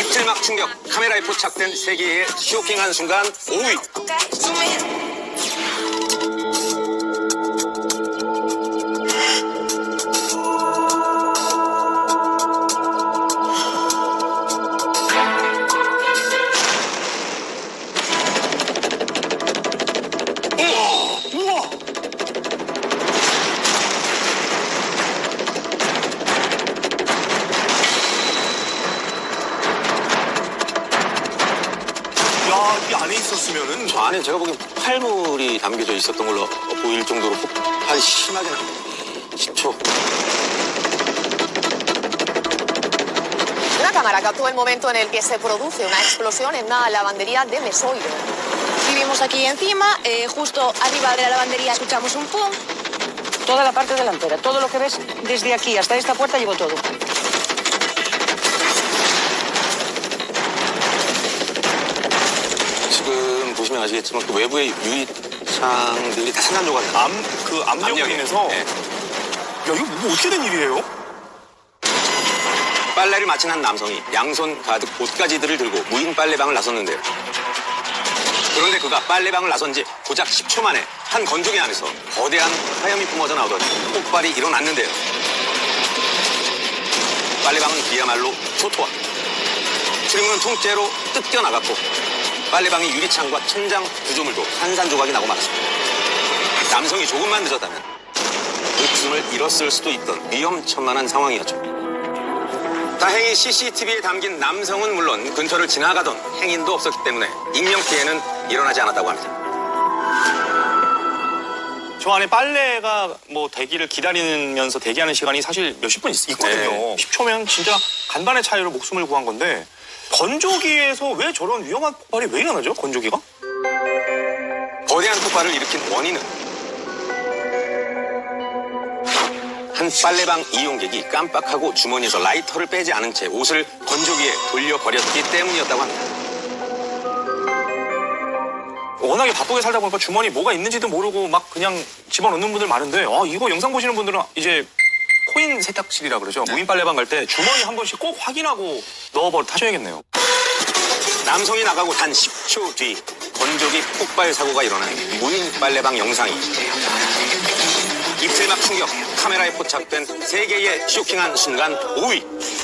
입틀막 충격. 카메라에 포착된 세계의 쇼킹한 순간 5위 야, 이 안에 있었으면은 저 안에 제가 보기엔 폭발물이 담겨져 있었던 걸로 보일 정도로 폭발이 심하게 나 10초 Una cámara captó el momento en el que se produce una explosión en una lavandería de Mesoiro. Vivimos aquí encima, eh, justo arriba de la lavandería escuchamos un pum. Toda la parte delantera, todo lo que ves desde aquí hasta esta puerta llevo todo. 보시면 아시겠지만 그 외부의 유리창들이 다 산산조각 나 암, 그 압력으로 인해서 네. 야, 이거 뭐 어떻게 된 일이에요? 빨래를 마친 한 남성이 양손 가득 옷가지들을 들고 무인 빨래방을 나섰는데요. 그런데 그가 빨래방을 나선 지 고작 10초 만에 한 건조기 안에서 거대한 화염이 뿜어져 나오더니 폭발이 일어났는데요. 빨래방은 그야말로 초토화. 트림은 통째로 뜯겨 나갔고 빨래방의 유리창과 천장 구조물도 산산조각이 나고 말았습니다. 남성이 조금만 늦었다면 그 춤을 잃었을 수도 있던 위험천만한 상황이었죠. 다행히 CCTV에 담긴 남성은 물론 근처를 지나가던 행인도 없었기 때문에 인명 피해는 일어나지 않았다고 합니다. 저 안에 빨래가 뭐 대기를 기다리면서 대기하는 시간이 사실 몇십 분 있, 거든요 네. 10초면 진짜 간반의 차이로 목숨을 구한 건데 건조기에서 왜 저런 위험한 폭발이 왜 일어나죠? 건조기가? 거대한 폭발을 일으킨 원인은 한 빨래방 이용객이 깜빡하고 주머니에서 라이터를 빼지 않은 채 옷을 건조기에 돌려버렸기 때문이었다고 합니다. 워낙에 바쁘게 살다 보니까 주머니 뭐가 있는지도 모르고 막 그냥 집어넣는 분들 많은데 아, 이거 영상 보시는 분들은 이제 코인 세탁실이라 그러죠. 무인 빨래방 갈 때 주머니 한 번씩 꼭 확인하고 넣어버 타셔야겠네요. 남성이 나가고 단 10초 뒤 건조기 폭발 사고가 일어난 무인 빨래방 영상이 이틀막 충격 카메라에 포착된 세계의 쇼킹한 순간 5위